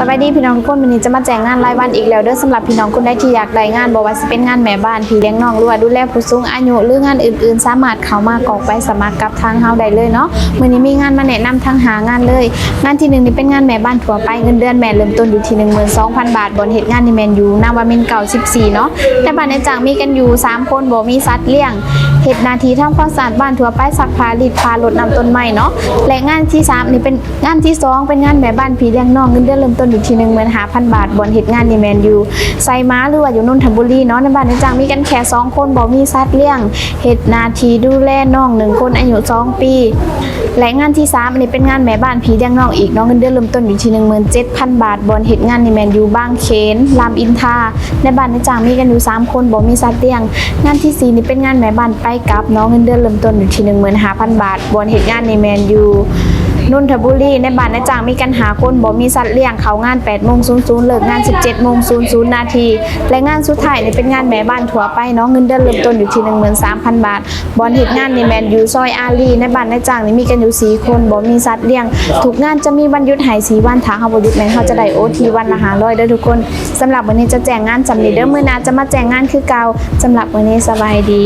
สวัสดีพี่น้องทุกคนวันนี้จะมาแจ้งงานรายวันอีกแล้วเด้อสำหรับพี่น้องคนใดที่อยากได้งานบ่ว่าสิเป็นงานแม่บ้านพี่เลี้ยงน้องรือว่าดูแลผู้สูงอายุหรืองานอื่นๆ สามารถเข้ามากรอกใบสมัครกับทางเฮาได้เลยเนาะมื้อนี้มีงานมาแนะนำทางหางานเลย งานที่หนึ่งนี่เป็นงานแม่บ้านทั่วไปเงินเดือนแม่เริ่มต้นอยู่ที่12,000 บาทบนเฮ็ดงานนี่แมนอยู่นาวามินเก่า14เนาะแต่บ้านในจ้างมีกันอยู่สามคนบ่มีสัตว์เลี้ยง เฮ็ดนาทีทำความสะอาดบ้านทั่วไปซักผ้ารีดผ้ารดน้ำต้นไม้เนาะและงานที่สามนี่เป็นงานที่สองเป็นงานแม่บ้านพี่เลี้ยงน้องเงินเดือนเริ่มต้นอยู่ที่15,000 บาทบนเฮ็ดงานนี่แมนอยู่ไซม้าหรือว่าอยู่นนทบุรีเนาะในบ้านในจ้างมีกันแค่สองคนบ่มีสัตว์เลี้ยงเฮ็ดนาทีดูแลน้องหนึ่งคนอายุสองปีและงานที่3อันนี้เป็นงานแม่บ้านผีเลี้ยงน้องอีกเน้องเงินเดือนเริ่มต้นอยู่ที่17,000 บาทบนเฮ็ดงานนี่แมนอยู่บางเขนรามอินทาในบ้านในจ้างมีกันอยู่3คนบ่มีสัตว์เลี้ยง งานที่4นี่เป็นงานแม่บ้านไปกลับน้องเงินเดือนเริ่มต้นอยู่ที่15,000 บาทบนเหตุงานในแมนยู นนทบุรีในบ้านในจ้างมีกันหาคนบ่มีสัตว์เลี้ยงเขางาน8โมง00เลิกงาน 17โมง00นาทีและงานสุดท้ายนี่เป็นงานแม่บ้านทั่วไปเนาะเงินเดือนเริ่มต้นอยู่ที่13,000 บาทบอนเฮ็ดงานนี่แมนอยู่ซอยอารีในบ้านในจ้างนี่มีกันอยู่4คนบ่มีสัตว์เลี้ยงทุกงานจะมีวันหยุดให้4วันถ้าเฮาบ่หยุดแม่นเฮาจะได้ OT วันละ500เด้อทุกคนสำหรับวันนี้จะแจ้งงานจำนี้เด้อมื้อหน้าจะมาแจ้งงานคือเก่าสำหรับวันนี้สบายดี